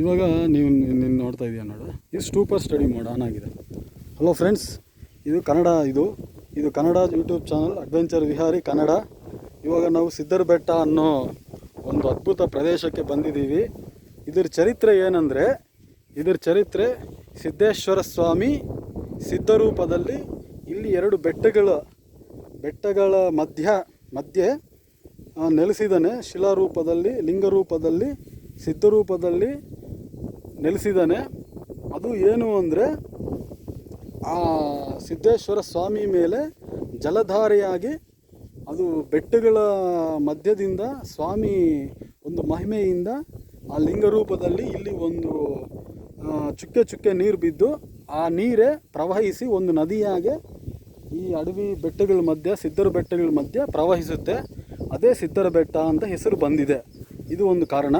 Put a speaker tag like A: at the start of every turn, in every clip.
A: ಇವಾಗ ನೀವು ನಿನ್ನ ನೋಡ್ತಾ ಇದೀಯ ನೋಡು. ಇದು ಸ್ಟೂಪರ್ ಸ್ಟಡಿ ಮೋಡ್ ಆನ್ ಆಗಿದೆ. ಹಲೋ ಫ್ರೆಂಡ್ಸ್ ಇದು ಕನ್ನಡ ಇದು. ಇದು Kannada YouTube channel adventure Vihari Kannada ಇವಾಗ ನಾವು ಸಿದ್ಧರ ಬೆಟ್ಟ ಅನ್ನೋ ಒಂದು ಅದ್ಭುತ ಪ್ರದೇಶಕ್ಕೆ ಬಂದಿದ್ದೀವಿ. ಇದ್ರ ಚರಿತ್ರೆ ಏನಂದರೆ, ಇದ್ರ ಚರಿತ್ರೆ ಸಿದ್ದೇಶ್ವರ ಸ್ವಾಮಿ ಸಿದ್ಧರೂಪದಲ್ಲಿ ಇಲ್ಲಿ ಎರಡು ಬೆಟ್ಟಗಳ ಬೆಟ್ಟಗಳ ಮಧ್ಯ, ಮಧ್ಯೆ ನೆಲೆಸಿದ್ದಾನೆ. ಶಿಲಾರೂಪದಲ್ಲಿ, ಲಿಂಗರೂಪದಲ್ಲಿ ಸಿದ್ಧರೂಪದಲ್ಲಿ ನೆಲೆಸಿದ್ದಾನೆ. ಅದು ಏನು ಅಂದರೆ ಆ ಸಿದ್ದೇಶ್ವರ ಸ್ವಾಮಿ ಮೇಲೆ ಜಲಧಾರೆಯಾಗಿ ಅದು ಬೆಟ್ಟಗಳ ಮಧ್ಯದಿಂದ ಸ್ವಾಮಿ ಒಂದು ಮಹಿಮೆಯಿಂದ ಆ ಲಿಂಗರೂಪದಲ್ಲಿ ಇಲ್ಲಿ ಒಂದು ಚುಕ್ಕೆ ಚುಕ್ಕೆ ನೀರು ಬಿದ್ದು ಆ ನೀರೇ ಪ್ರವಹಿಸಿ ಒಂದು ನದಿಯಾಗೆ ಈ ಅಡವಿ ಬೆಟ್ಟಗಳ ಮಧ್ಯೆ, ಸಿದ್ಧರ ಬೆಟ್ಟಗಳ ಮಧ್ಯೆ ಪ್ರವಹಿಸುತ್ತೆ. ಅದೇ ಸಿದ್ಧರ ಬೆಟ್ಟ ಅಂತ ಹೆಸರು ಬಂದಿದೆ. ಇದು ಒಂದು ಕಾರಣ.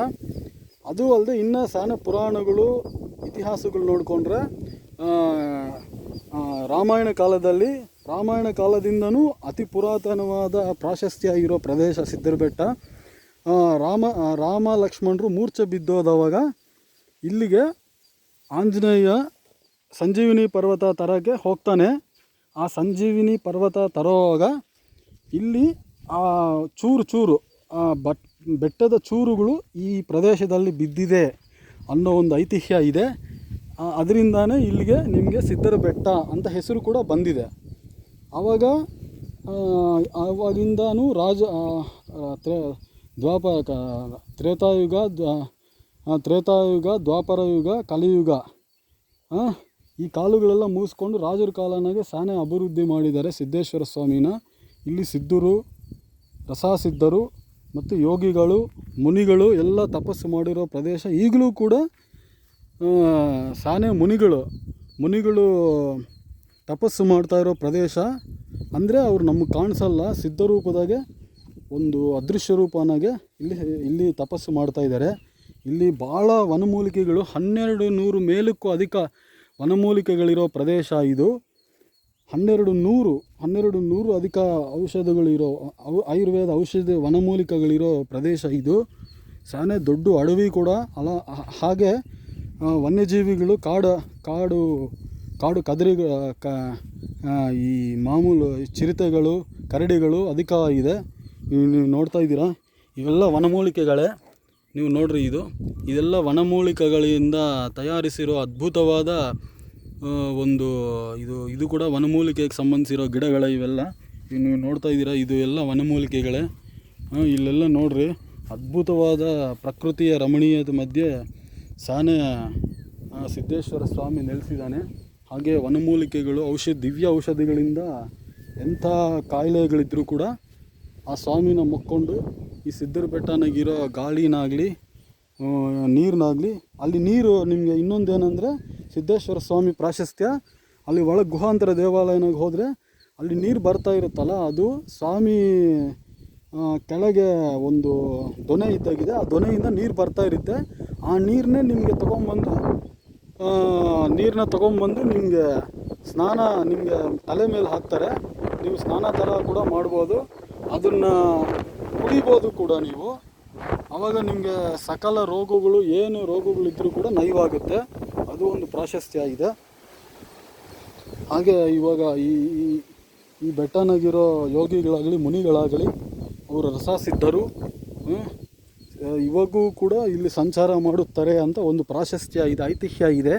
A: ಅದು ಅಲ್ಲದೆ ಇನ್ನು ಸಣ್ಣ ಪುರಾಣಗಳು ಇತಿಹಾಸಗಳು ನೋಡಿಕೊಂಡ್ರೆ ರಾಮಾಯಣ ಕಾಲದಲ್ಲಿ ರಾಮಾಯಣ ಕಾಲದಿಂದನೂ ಅತಿ ಪುರಾತನವಾದ ಪ್ರಾಶಸ್ತ್ಯ ಇರೋ ಪ್ರದೇಶ ಸಿದ್ಧರ ಬೆಟ್ಟ ಆ, ರಾಮ ರಾಮ ಲಕ್ಷ್ಮಣರು ಮೂರ್ಛೆ ಬಿದ್ದೋದವಾಗ ಇಲ್ಲಿಗೆ ಆಂಜನೇಯ ಸಂಜೀವಿನಿ ಪರ್ವತ ತರಕ್ಕೆ ಹೋಗ್ತಾನೆ. ಆ ಸಂಜೀವಿನಿ ಪರ್ವತ ತರೋವಾಗ ಇಲ್ಲಿ ಆ ಚೂರು ಚೂರು ಬಟ್ ಬೆಟ್ಟದ ಚೂರುಗಳು ಈ ಪ್ರದೇಶದಲ್ಲಿ ಬಿದ್ದಿದೆ ಅನ್ನೋ ಒಂದು ಐತಿಹ್ಯ ಇದೆ. ಅದರಿಂದಾನೇ ಇಲ್ಲಿಗೆ ನಿಮಗೆ ಸಿದ್ಧರ ಬೆಟ್ಟ ಅಂತ ಹೆಸರು ಕೂಡ ಬಂದಿದೆ. ಆವಾಗ ಆವಾಗಿಂದನೂ ರಾಜ ತ್ರೇ ದ್ವಾಪ ತ್ರೇತಾಯುಗ ತ್ರೇತಾಯುಗ ದ್ವಾಪರ ಯುಗ ಕಲಿಯುಗ ಈ ಕಾಲುಗಳೆಲ್ಲ ಮುಗಿಸ್ಕೊಂಡು ರಾಜರ ಕಾಲನಾಗೆ ಸಾನೆ ಅಭಿವೃದ್ಧಿ ಮಾಡಿದ್ದಾರೆ ಸಿದ್ದೇಶ್ವರ ಸ್ವಾಮಿನ. ಇಲ್ಲಿ ಸಿದ್ಧರು, ರಸಸಿದ್ಧರು ಮತ್ತು ಯೋಗಿಗಳು, ಮುನಿಗಳು ಎಲ್ಲ ತಪಸ್ಸು ಮಾಡಿರೋ ಪ್ರದೇಶ. ಈಗಲೂ ಕೂಡ ಸಾನೆ ಮುನಿಗಳು ಮುನಿಗಳು ತಪಸ್ಸು ಮಾಡ್ತಾ ಇರೋ ಪ್ರದೇಶ. ಅಂದರೆ ಅವ್ರು ನಮಗೆ ಕಾಣಿಸಲ್ಲ ಸಿದ್ಧರೂಪದಾಗೆ ಒಂದು ಅದೃಶ್ಯ ರೂಪನಾಗೆ ಇಲ್ಲಿ ಇಲ್ಲಿ ತಪಸ್ಸು ಮಾಡ್ತಾ ಇದ್ದಾರೆ ಇಲ್ಲಿ ಭಾಳ ವನಮೂಲಿಕೆಗಳು, ಹನ್ನೆರಡು ನೂರು ಮೇಲಕ್ಕೂ ಅಧಿಕ ವನಮೂಲಿಕೆಗಳಿರೋ ಪ್ರದೇಶ ಇದು. ಹನ್ನೆರಡು ನೂರು ಹನ್ನೆರಡು ನೂರು ಅಧಿಕ ಔಷಧಗಳಿರೋ ಆಯುರ್ವೇದ ಔಷಧಿ ವನಮೂಲಿಕಗಳಿರೋ ಪ್ರದೇಶ ಇದು. ಸಾನೆ ದೊಡ್ಡ ಅಡವಿ ಕೂಡ. ಅಲ, ಹಾಗೆ ವನ್ಯಜೀವಿಗಳು ಕಾಡು ಕಾಡು ಕಾಡು ಕದರಿ ಕ ಈ ಮಾಮೂಲು ಚಿರತೆಗಳು, ಕರಡಿಗಳು ಅಧಿಕ ಇದೆ. ನೀವು ನೋಡ್ತಾ ಇದ್ದೀರಾ? ಇವೆಲ್ಲ ವನಮೂಲಿಕೆಗಳೇ. ನೀವು ನೋಡ್ರಿ ಇದು. ಇದೆಲ್ಲ ವನಮೂಲಿಕೆಗಳಿಂದ ತಯಾರಿಸಿರೋ ಅದ್ಭುತವಾದ ಒಂದು ಇದು ಇದು ಕೂಡ ವನಮೂಲಿಕೆಗೆ ಸಂಬಂಧಿಸಿರೋ ಗಿಡಗಳ ಇವೆಲ್ಲ. ಇವು ನೀವು ನೋಡ್ತಾ ಇದ್ದೀರಾ, ಇದು ಎಲ್ಲ ವನಮೂಲಿಕೆಗಳೇ. ಇಲ್ಲೆಲ್ಲ ನೋಡ್ರಿ, ಅದ್ಭುತವಾದ ಪ್ರಕೃತಿಯ ರಮಣೀಯದ ಮಧ್ಯೆ ಸಾನೆ ಸಿದ್ದೇಶ್ವರ ಸ್ವಾಮಿ ನೆಲೆಸಿದ್ದಾನೆ. ಹಾಗೆ ವನಮೂಲಿಕೆಗಳು ಔಷಧ ದಿವ್ಯ ಔಷಧಿಗಳಿಂದ ಎಂಥ ಕಾಯಿಲೆಗಳಿದ್ದರೂ ಕೂಡ ಆ ಸ್ವಾಮಿನ ಮುಕ್ಕೊಂಡು ಈ ಸಿದ್ಧರ ಬೆಟ್ಟನಾಗಿರೋ ಗಾಳಿನಾಗಲಿ ನೀರಿನಾಗಲಿ, ಅಲ್ಲಿ ನೀರು ನಿಮಗೆ ಇನ್ನೊಂದು ಏನಂದರೆ ಸಿದ್ದೇಶ್ವರ ಸ್ವಾಮಿ ಪ್ರಾಶಸ್ತ್ಯ. ಅಲ್ಲಿ ಒಳಗೆ ಗುಹಾಂತರ ದೇವಾಲಯನಾಗ ಹೋದರೆ ಅಲ್ಲಿ ನೀರು ಬರ್ತಾ ಇರುತ್ತಲ್ಲ, ಅದು ಸ್ವಾಮಿ ಕೆಳಗೆ ಒಂದು ದೊನೆ ಇದ್ದಾಗಿದೆ. ಆ ದೊನೆಯಿಂದ ನೀರು ಬರ್ತಾ ಇರುತ್ತೆ. ಆ ನೀರನ್ನೇ ನಿಮಗೆ ತೊಗೊಂಬಂದು ನೀರನ್ನ ತೊಗೊಂಬಂದು ನಿಮಗೆ ಸ್ನಾನ, ನಿಮಗೆ ತಲೆ ಮೇಲೆ ಹಾಕ್ತಾರೆ. ನೀವು ಸ್ನಾನ ಥರ ಕೂಡ ಮಾಡ್ಬೋದು. ಅದನ್ನು ಕುಡಿಬೋದು ಕೂಡ ನೀವು. ಆವಾಗ ನಿಮಗೆ ಸಕಲ ರೋಗಗಳು, ಏನು ರೋಗಗಳಿದ್ದರೂ ಕೂಡ ನಯವಾಗುತ್ತೆ ಅದು ಒಂದು ಪ್ರಾಶಸ್ತ್ಯ ಇದೆ ಹಾಗೆ ಇವಾಗ ಈ, ಈ- ಬೆಟ್ಟನಾಗಿರೋ ಯೋಗಿಗಳಾಗಲಿ, ಮುನಿಗಳಾಗಲಿ ಅವರು ರಸ ಸಿದ್ಧರು ಇವಾಗೂ ಕೂಡ ಇಲ್ಲಿ ಸಂಚಾರ ಮಾಡುತ್ತಾರೆ ಅಂತ ಒಂದು ಪ್ರಾಶಸ್ತ್ಯ ಇದೆ ಐತಿಹ್ಯ ಇದೆ.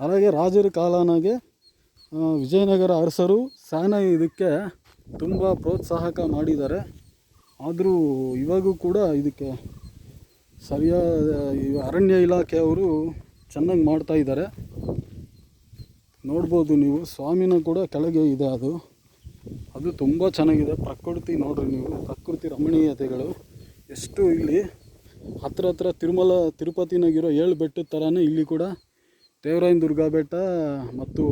A: ಹಾಗೆ ರಾಜರ ಕಾಲನಾಗೆ ವಿಜಯನಗರ ಅರಸರು ಸ್ಯಾನ ಇದಕ್ಕೆ ತುಂಬ ಪ್ರೋತ್ಸಾಹಕ ಮಾಡಿದ್ದಾರೆ. ಆದರೂ ಇವಾಗೂ ಕೂಡ ಇದಕ್ಕೆ ಸರಿಯಾದ ಅರಣ್ಯ ಇಲಾಖೆಯವರು ಚೆನ್ನಾಗಿ ಮಾಡ್ತಾ ಇದ್ದಾರೆ. ನೋಡ್ಬೋದು ನೀವು, ಸ್ವಾಮಿನ ಕೂಡ ಕೆಳಗೆ ಇದೆ ಅದು. ಅದು ತುಂಬ ಚೆನ್ನಾಗಿದೆ. ಪ್ರಕೃತಿ ನೋಡ್ರಿ ನೀವು, ಪ್ರಕೃತಿ ರಮಣೀಯತೆಗಳು. ಎಷ್ಟು ಇಲ್ಲಿ ಹತ್ರ ಹತ್ರ ತಿರುಮಲ ತಿರುಪತಿನಾಗಿರೋ ಏಳು ಬೆಟ್ಟದ ಥರನೇ ಇಲ್ಲಿ ಕೂಡ ದೇವರಾಯನ ದುರ್ಗಾ ಬೆಟ್ಟ ಮತ್ತು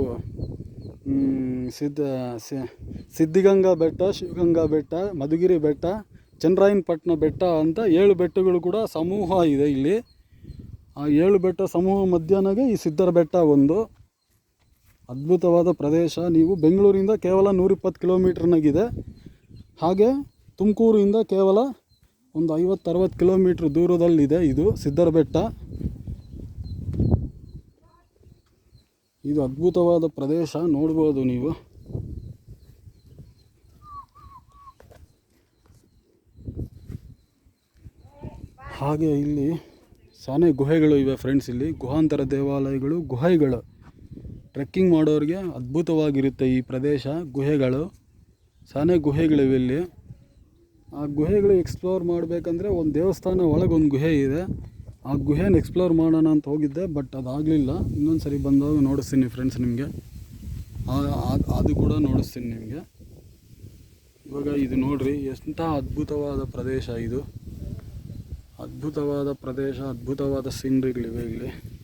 A: ಸಿದ್ಧ ಸಿದ್ಧಿಗಂಗಾ ಬೆಟ್ಟ, ಶಿವಗಂಗಾ ಬೆಟ್ಟ, ಮಧುಗಿರಿ ಬೆಟ್ಟ ಚಂದ್ರಾಯನಪಟ್ಟಣ ಬೆಟ್ಟ ಅಂತ ಏಳು ಬೆಟ್ಟಗಳು ಕೂಡ ಸಮೂಹ ಇದೆ ಇಲ್ಲಿ. ಆ ಏಳು ಬೆಟ್ಟ ಸಮೂಹ ಮಧ್ಯಾಹ್ನಗೆ ಈ ಸಿದ್ಧರ ಬೆಟ್ಟ ಒಂದು. ಅದ್ಭುತವಾದ ಪ್ರದೇಶ. ನೀವು ಬೆಂಗಳೂರಿಂದ ಕೇವಲ ನೂರಿಪ್ಪತ್ತು ಕಿಲೋಮೀಟ್ರ್ನಾಗಿದೆ. ಹಾಗೆ ತುಮಕೂರಿಂದ ಕೇವಲ ಒಂದು ಐವತ್ತು ಅರವತ್ತು ಕಿಲೋಮೀಟ್ರ್ ದೂರದಲ್ಲಿದೆ ಇದು ಸಿದ್ಧರ ಬೆಟ್ಟ. ಇದು ಅದ್ಭುತವಾದ ಪ್ರದೇಶ. ನೋಡ್ಬೋದು ನೀವು. ಹಾಗೆ ಇಲ್ಲಿ ಸಾನೆ ಗುಹೆಗಳು ಇವೆ ಫ್ರೆಂಡ್ಸ್ ಇಲ್ಲಿ. ಗುಹಾಂತರ ದೇವಾಲಯಗಳು, ಗುಹೆಗಳು. ಟ್ರೆಕ್ಕಿಂಗ್ ಮಾಡೋರಿಗೆ ಅದ್ಭುತವಾಗಿರುತ್ತೆ ಈ ಪ್ರದೇಶ, ಗುಹೆಗಳು. ಸಾನೆ ಗುಹೆಗಳಿವೆ ಇಲ್ಲಿ. ಆ ಗುಹೆಗಳು ಎಕ್ಸ್ಪ್ಲೋರ್ ಮಾಡಬೇಕಂದ್ರೆ ಒಂದು ದೇವಸ್ಥಾನ ಒಂದು ಗುಹೆ ಇದೆ. ಆ ಗುಹೆನ ಎಕ್ಸ್ಪ್ಲೋರ್ ಮಾಡೋಣ ಅಂತ ಹೋಗಿದ್ದೆ ಬಟ್ ಅದಾಗಲಿಲ್ಲ. ಇನ್ನೊಂದು ಸರಿ ಬಂದಾಗ ನೋಡಿಸ್ತೀನಿ ಫ್ರೆಂಡ್ಸ್ ನಿಮಗೆ. ಅದು ಕೂಡ ನೋಡಿಸ್ತೀನಿ ನಿಮಗೆ. ಇವಾಗ ಇದು ನೋಡಿರಿ ಎಂಥ ಅದ್ಭುತವಾದ ಪ್ರದೇಶ ಇದು. ಅದ್ಭುತವಾದ ಪ್ರದೇಶ ಅದ್ಭುತವಾದ ಸೀನ್ರಿಗಳಿವೆ ಇಲ್ಲಿ.